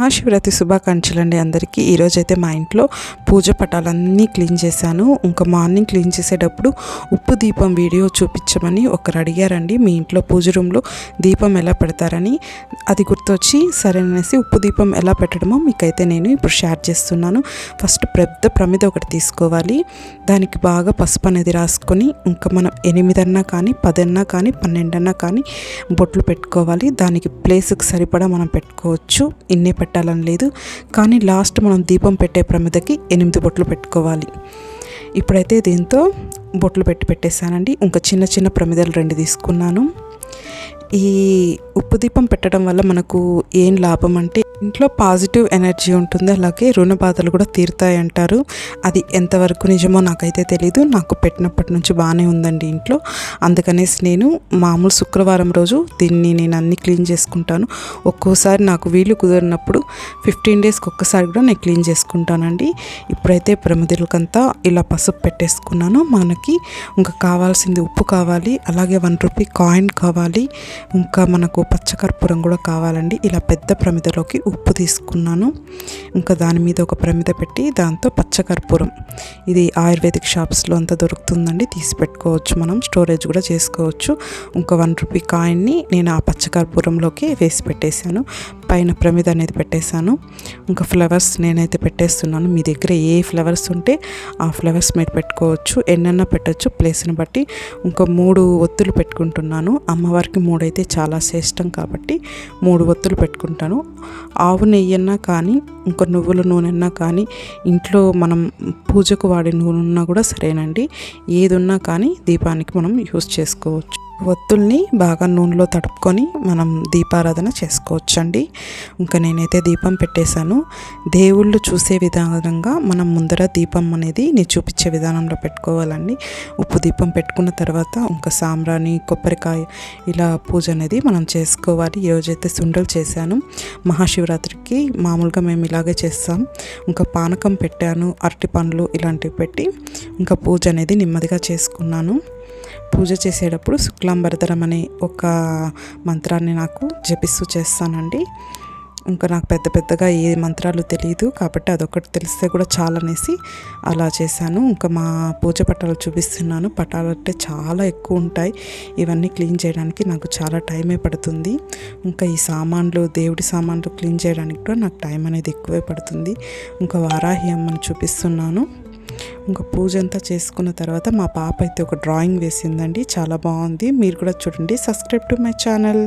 మహాశివరాత్రి శుభాకాంక్షలు అండి అందరికీ. ఈరోజు అయితే మా ఇంట్లో పూజ పటాలన్నీ క్లీన్ చేశాను. ఇంకా మార్నింగ్ క్లీన్ చేసేటప్పుడు ఉప్పు దీపం వీడియో చూపించమని ఒకరు అడిగారండి. మీ ఇంట్లో పూజ రూమ్లో దీపం ఎలా పెడతారని. అది గుర్తొచ్చి సరేననేసి ఉప్పు దీపం ఎలా పెట్టడమో మీకైతే నేను ఇప్పుడు షేర్ చేస్తున్నాను. ఫస్ట్ పెద్ద ప్రమిద ఒకటి తీసుకోవాలి. దానికి బాగా పసుపు అనేది రాసుకొని ఇంకా మనం ఎనిమిదన్నా కానీ పదన్నా కానీ పన్నెండన్నా కానీ బొట్లు పెట్టుకోవాలి. దానికి ప్లేస్కి సరిపడా మనం పెట్టుకోవచ్చు. ఇన్నే పెట్టాలని లేదు. కానీ లాస్ట్ మనం దీపం పెట్టే ప్రమిదకి ఎనిమిది బొట్లు పెట్టుకోవాలి. ఇప్పుడైతే దీంతో బొట్లు పెట్టి పెట్టేశానండి. ఇంకా చిన్న చిన్న ప్రమిదలు రెండు తీసుకున్నాను. ఈ ఉప్పు దీపం పెట్టడం వల్ల మనకు ఏం లాభం అంటే ఇంట్లో పాజిటివ్ ఎనర్జీ ఉంటుంది. అలాగే రుణ బాధలు కూడా తీరుతాయి అంటారు. అది ఎంతవరకు నిజమో నాకైతే తెలీదు. నాకు పెట్టినప్పటి నుంచి బాగానే ఉందండి ఇంట్లో. అందుకనేసి నేను మామూలు శుక్రవారం రోజు దీన్ని నేను అన్ని క్లీన్ చేసుకుంటాను. ఒక్కోసారి నాకు వీలు కుదిరినప్పుడు ఫిఫ్టీన్ డేస్కి ఒక్కసారి కూడా నేను క్లీన్ చేసుకుంటానండి. ఇప్పుడైతే ప్రమిదలకంతా ఇలా పసుపు పెట్టేసుకున్నాను. మనకి ఇంకా కావాల్సింది ఉప్పు కావాలి. అలాగే వన్ రూపీ కాయిన్ కావాలి. ఇంకా మనకు పచ్చకర్పూరం కూడా కావాలండి. ఇలా పెద్ద ప్రమిదలోకి ఉప్పు తీసుకున్నాను. ఇంకా దాని మీద ఒక ప్రమిద పెట్టి దాంతో పచ్చకర్పూరం. ఇది ఆయుర్వేదిక్ షాప్స్లో అంతా దొరుకుతుందండి. తీసి పెట్టుకోవచ్చు మనం. స్టోరేజ్ కూడా చేసుకోవచ్చు. ఇంకా వన్ రూపీ కాయిన్ని నేను ఆ పచ్చకర్పూరంలోకి వేసి పెట్టేశాను. పైన ప్రమిద అనేది పెట్టేశాను. ఇంకా ఫ్లవర్స్ నేనైతే పెట్టేస్తున్నాను. మీ దగ్గర ఏ ఫ్లవర్స్ ఉంటే ఆ ఫ్లవర్స్ మీరు పెట్టుకోవచ్చు. ఎన్నెన్న పెట్టచ్చు. ప్లేస్ని బట్టి ఇంకా మూడు ఒత్తులు పెట్టుకుంటున్నాను. అమ్మవారికి మూడైతే చాలా శ్రేష్టం కాబట్టి మూడు ఒత్తులు పెట్టుకుంటాను. ఆవు నెయ్యన్నా కానీ ఇంకా నువ్వుల నూనెన్నా కానీ ఇంట్లో మనం పూజకు వాడే నూనె ఉన్నా కూడా సరేనండి. ఏది ఉన్నా కానీ దీపానికి మనం యూస్ చేసుకోవచ్చు. ఒత్తుల్ని బాగా నూనెలో తడుపుకొని మనం దీపారాధన చేసుకోవచ్చండి. ఇంకా నేనైతే దీపం పెట్టేశాను. దేవుళ్ళు చూసే విధానంగా మనం ముందర దీపం అనేది నేను చూపించే విధానంలో పెట్టుకోవాలండి. ఉప్పు దీపం పెట్టుకున్న తర్వాత ఇంకా సాంబ్రాణి కొబ్బరికాయ ఇలా పూజ అనేది మనం చేసుకోవాలి. ఈరోజైతే సుండలు చేశాను. మహాశివరాత్రికి మామూలుగా మేము ఇలాగే చేస్తాం. ఇంకా పానకం పెట్టాను అరటి పండ్లు ఇలాంటివి పెట్టి ఇంకా పూజ అనేది నెమ్మదిగా చేసుకున్నాను. పూజ చేసేటప్పుడు శుక్లాంబరధరం అనే ఒక మంత్రాన్ని నాకు జపిస్తూ చేస్తానండి. ఇంకా నాకు పెద్ద పెద్దగా ఏ మంత్రాలు తెలియదు కాబట్టి అదొకటి తెలిస్తే కూడా చాలనేసి అలా చేశాను. ఇంకా మా పూజ పటాలు చూపిస్తున్నాను. పటాలు అంటే చాలా ఎక్కువ ఉంటాయి. ఇవన్నీ క్లీన్ చేయడానికి నాకు చాలా టైమే పడుతుంది. ఇంకా ఈ సామాన్లు దేవుడి సామాన్లు క్లీన్ చేయడానికి కూడా నాకు టైం అనేది ఎక్కువే పడుతుంది. ఇంకా వారాహి అమ్మని చూపిస్తున్నాను. ఇంకా పూజ అంతా చేసుకున్న తర్వాత మా పాప అయితే ఒక డ్రాయింగ్ వేసిందండి. చాలా బాగుంది. మీరు కూడా చూడండి. Subscribe to my channel